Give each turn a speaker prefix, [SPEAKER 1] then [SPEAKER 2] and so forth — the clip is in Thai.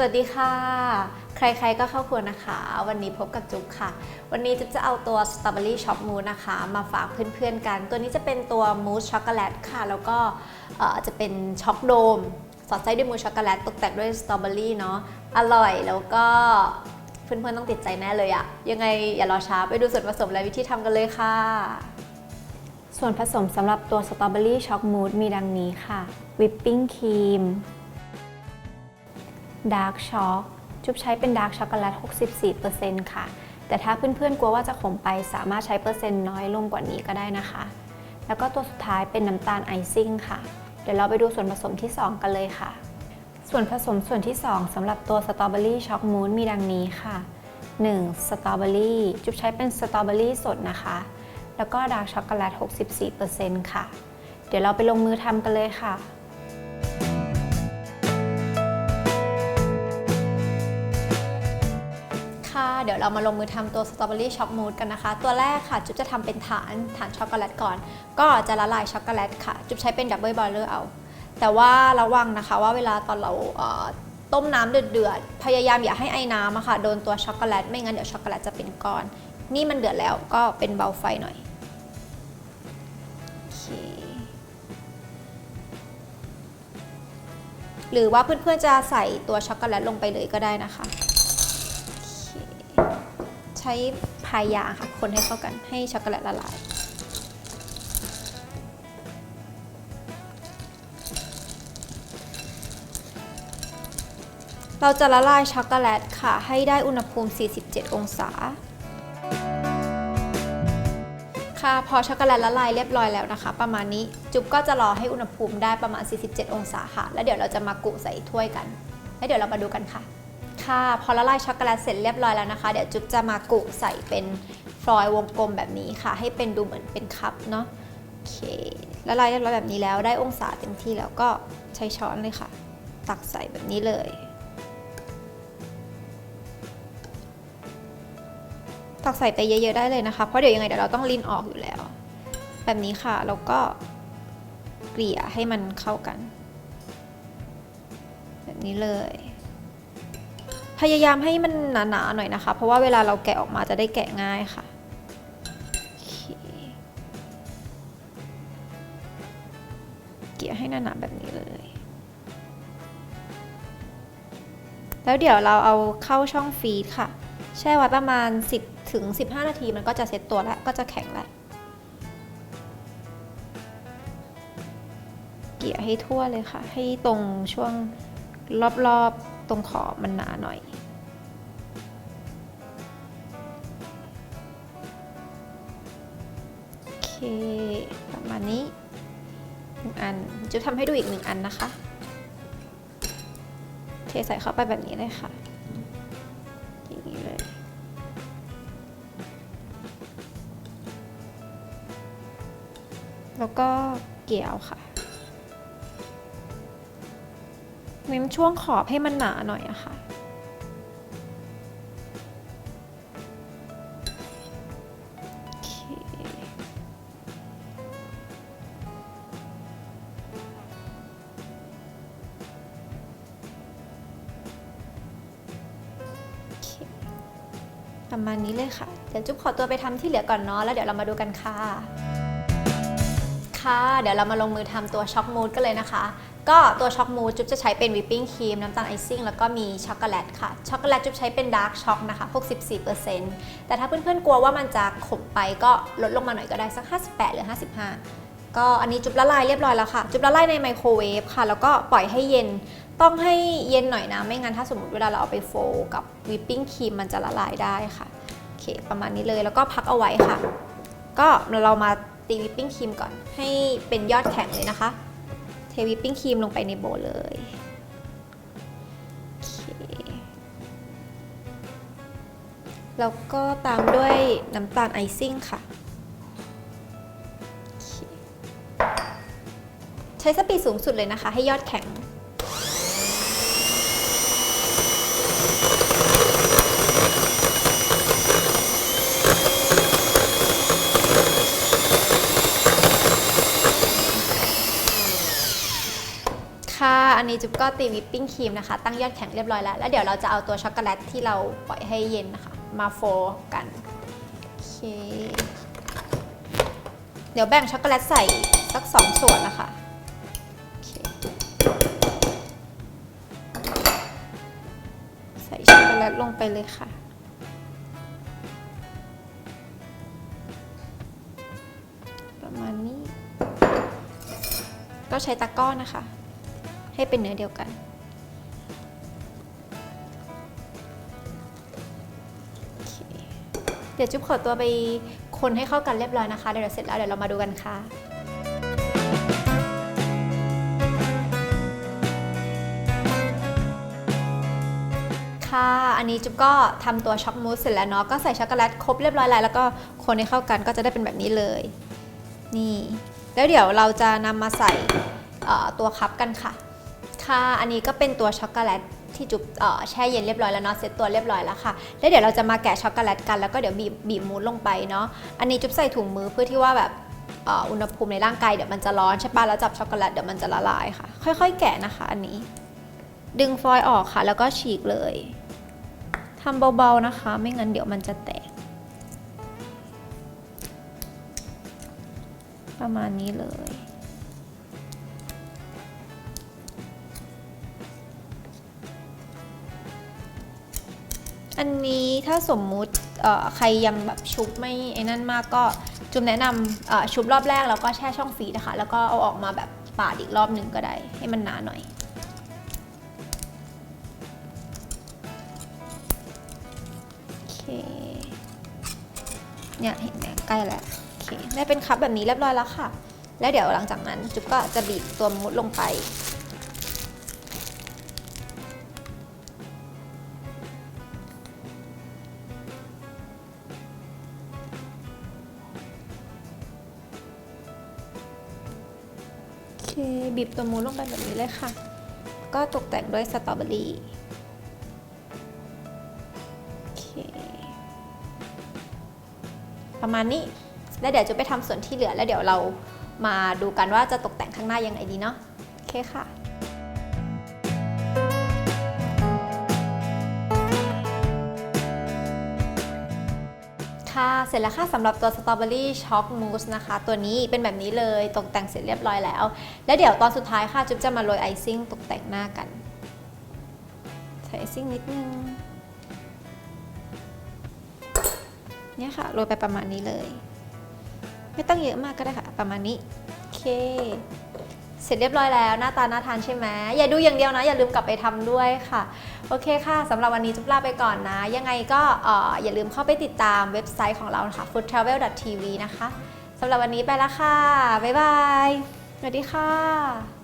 [SPEAKER 1] สวัสดีค่ะ ใครๆก็เข้าครัวนะคะ วันนี้พบกับจุ๊บค่ะ วันนี้จุ๊บจะเอาตัวสตรอเบอรี่ช็อกมูสนะคะ มาฝากเพื่อนๆกัน ตัวนี้จะเป็นตัวมูสช็อกโกแลตค่ะ แล้วก็จะเป็นช็อกโดม สอดไส้ด้วยมูสช็อกโกแลตตกแต่งด้วยสตรอเบอรี่เนาะ อร่อยแล้วก็เพื่อนๆต้องติดใจแน่เลยอะยังไงอย่ารอช้าไปดูส่วนผสมและวิธีทำกันเลยค่ะ ส่วนผสมสำหรับตัวสตรอเบอรี่ช็อกมูสมีดังนี้ค่ะ วิปปิ้งครีม ดาร์กช็อกจุ๊บใช้เป็นดาร์กช็อกโกแลต 64%ค่ะ แต่ถ้าเพื่อนๆ กลัวว่าจะขมไปสามารถใช้เปอร์เซ็นต์น้อยลงกว่านี้ก็ได้นะคะ แล้วก็ตัวสุดท้ายเป็นน้ำตาลไอซิ่งค่ะ เดี๋ยวเราไปดูส่วนผสมที่ 2 กันเลยค่ะ ส่วนผสมส่วนที่ 2สำหรับตัวสตรอเบอรี่ช็อกมูสมีดังนี้ค่ะ 1. สตรอเบอรี่จุ๊บใช้เป็นสตรอเบอรี่สดนะคะ แล้วก็ดาร์กช็อกโกแลต 64%ค่ะ เดี๋ยวเราไปลงมือทำกันเลยค่ะ เดี๋ยวเรามาลงมือทำตัวสตรอเบอรี่ช็อกมูสกันนะคะ ตัวแรกค่ะจุ๊บจะทำเป็นฐานฐานช็อกโกแลตก่อน ก็จะละลายช็อกโกแลตค่ะ จุ๊บใช้เป็นดับเบิลบอยเลอร์เอา แต่ว่าระวังนะคะว่าเวลาตอนเราเต้มน้ำเดือดๆ พยายามอย่าให้ไอ้น้ำอะค่ะโดนตัวช็อกโกแลต ไม่งั้นเดี๋ยวช็อกโกแลตจะเป็นก้อน นี่มันเดือดแล้วก็เป็นเบาไฟหน่อยหรือว่าเพื่อนๆจะใส่ตัวช็อกโกแลตลงไปเลยก็ได้นะคะ ช้พายยาค่ะ คนให้เข้ากันให้ช็อกโกแลตละลาย เราจะละลายช็อกโกแลตค่ะ ให้ได้อุณหภูมิ 47 องศา ค่ะพอช็อกโกแลตละลายเรียบร้อยแล้วนะคะ ประมาณนี้จุ๊บก็จะรอให้อุณหภูมิได้ประมาณ 47 องศาค่ะ แล้วเดี๋ยวเราจะมากุใส่ถ้วยกัน แล้วเดี๋ยวเรามาดูกันค่ะ ค่ะ พอละลายช็อกโกแลตเสร็จเรียบร้อยแล้วนะคะ เดี๋ยวจุ๊บจะมากุใส่เป็นฟลอยวงกลมแบบนี้ค่ะ ให้เป็นดูเหมือนเป็นคัพเนาะโอเคละลายเรียบร้อยแบบนี้แล้วได้องศาเต็มที่แล้วก็ใช้ช้อนเลยค่ะ ตักใส่แบบนี้เลยตักใส่ไปเยอะๆได้เลยนะคะ เพราะเดี๋ยวยังไงเดี๋ยวเราต้องลินออกอยู่แล้ว แบบนี้ค่ะ แล้วก็เกลี่ยให้มันเข้ากัน แบบนี้เลย พยายามให้มันหนาๆหน่อยนะคะ เพราะว่าเวลาเราแกะออกมาจะได้แกะง่ายค่ะเกี่ยให้หนาๆแบบนี้เลย แล้วเดี๋ยวเราเอาเข้าช่องฟีดค่ะ แช่ไว้ประมาณ 10ถึง15 นาทีมันก็จะเซ็ตตัวแล้วก็จะแข็งแล้วเกี่ยให้ทั่วเลยค่ะ ให้ตรงช่วงรอบๆตรงขอบมันหนาหน่อย ประมาณนี้หนึ่งอันจะทำให้ดูอีกหนึ่งอันนะคะ เทใส่เข้าไปแบบนี้เลยค่ะ อย่างนี้เลย แล้วก็เกี่ยวค่ะเม้มช่วงขอบให้มันหนาหน่อยอะค่ะ ประมาณนี้เลยค่ะ เดี๋ยวจุ๊บขอตัวไปทำที่เหลือก่อนเนาะ แล้วเดี๋ยวเรามาดูกันค่ะ ค่ะ เดี๋ยวเรามาลงมือทำตัวช็อกมูสกันเลยนะคะ ก็ตัวช็อกมูสจุ๊บจะใช้เป็นวิปปิ้งครีมน้ำตาลไอซิ่งแล้วก็มีช็อกโกแลตค่ะ ช็อกโกแลตจุ๊บใช้เป็นดาร์กช็อกนะคะ64%แต่ถ้าเพื่อนๆกลัวว่ามันจะขมไปก็ลดลงมาหน่อยก็ได้สัก 58 หรือ 55ก็อันนี้จุ๊บละลายเรียบร้อยแล้วค่ะ จุ๊บละลายในไมโครเวฟค่ะ แล้วก็ปล่อยให้เย็น ต้องให้เย็นหน่อยนะ ไม่งั้นถ้าสมมติเวลาเราเอาไปโฟกับวิปปิ้งครีมมันจะละลายได้ค่ะโอเคประมาณนี้เลยแล้วก็พักเอาไว้ค่ะ ก็เรามาตีวิปปิ้งครีมก่อน ให้เป็นยอดแข็งเลยนะคะ เทวิปปิ้งครีมลงไปในโบเลยโอเคแล้วก็ตามด้วยน้ำตาลไอซิ่งค่ะ ใช้สปีดสูงสุดเลยนะคะ ให้ยอดแข็ง ค่ะ อันนี้จุ๊บก็ตีวิปปิ้งครีมนะคะ ตั้งยอดแข็งเรียบร้อยแล้ว แล้วเดี๋ยวเราจะเอาตัวช็อกโกแลตที่เราปล่อยให้เย็นนะคะ มาโฟล์กัน โอเค เดี๋ยวแบ่งช็อกโกแลตใส่สักสองส่วนนะคะใส่ช็อกโกแลตลงไปเลยค่ะ ประมาณนี้ ก็ใช้ตะกร้อนะคะ ให้เป็นเนื้อเดียวกันเเดี๋ยวจุ๊บขอตัวไปคนให้เข้ากันเรียบร้อยนะคะ เดี๋ยวเสร็จแล้วเดี๋ยวเรามาดูกันค่ะค่ะ อันนี้จุ๊บก็ทำตัวช็อกมูสเสร็จแล้วเนาะ ก็ใส่ช็อกโกแลตครบเรียบร้อยแล้วแล้วก็คนให้เข้ากันก็จะได้เป็นแบบนี้เลย นี่ แล้วเดี๋ยวเราจะนำมาใส่ตัวคัพกันค่ะ ค่ะ อันนี้ก็เป็นตัวช็อกโกแลตที่จุ๊บแช่เย็นเรียบร้อยแล้วเนาะเสร็จตัวเรียบร้อยแล้วค่ะแล้วเดี๋ยวเราจะมาแกะช็อกโกแลตกันแล้วก็เดี๋ยวบีบบีบมูสลงไปเนาะอันนี้จุ๊บใส่ถุงมือเพื่อที่ว่าแบบอุณหภูมิในร่างกายเดี๋ยวมันจะร้อนใช่ปะแล้วจับช็อกโกแลตเดี๋ยวมันจะละลายค่ะ ค่อย ๆ แกะนะคะ อันนี้ ดึงฟอยล์ออกค่ะ แล้วก็ฉีกเลยทำเบาๆนะคะ ไม่งั้นเดี๋ยวมันจะแตก ประมาณนี้เลย อันนี้ถ้าสมมุติใครยังแบบชุบไม่ไอ้นั่นมากก็จุมแนะนำชุบรอบแรกแล้วก็แช่ช่องฟรีนะคะ แล้วก็เอาออกมาแบบปาดอีกรอบหนึ่งก็ได้ ให้มันหนาหน่อย โอเค เนี่ยเห็นไหมใกล้แล้ว โอเค ได้เป็นคัพแบบนี้เรียบร้อยแล้วค่ะ แล้วเดี๋ยวหลังจากนั้นจุ๊บก็จะบีบตัวมุดลงไป บีบตัวมูสลงไปแบบนี้เลยค่ะ ก็ตกแต่งด้วยสตรอเบอรี่ประมาณนี้ แล้วเดี๋ยวจะไปทำส่วนที่เหลือแล้วเดี๋ยวเรามาดูกันว่าจะตกแต่งข้างหน้ายังไงดีเนาะ โอเคค่ะ เสร็จแล้วค่ะสำหรับตัวสตรอเบอรี่ช็อกมูสนะคะ ตัวนี้เป็นแบบนี้เลยตกแต่งเสร็จเรียบร้อยแล้ว แล้วเดี๋ยวตอนสุดท้ายค่ะจุ๊บจะมาโรยไอซิ่งตกแต่งหน้ากันใส่ไอซิ่งนิดนึงเนี่ยค่ะโรยไปประมาณนี้เลย ไม่ต้องเยอะมากก็ได้ค่ะ ประมาณนี้ โอเค เสร็จเรียบร้อยแล้วหน้าตาน่าทานใช่ไหมอย่าดูอย่างเดียวนะ อย่าลืมกลับไปทำด้วยค่ะ โอเคค่ะสำหรับวันนี้จุ๊บลาไปก่อนนะ ยังไงก็เอ่อย่าลืมเข้าไปติดตามเว็บไซต์ของเราค่ะ foodtravel.tv นะคะสำหรับวันนี้ไปละค่ะ บ๊ายบาย สวัสดีค่ะ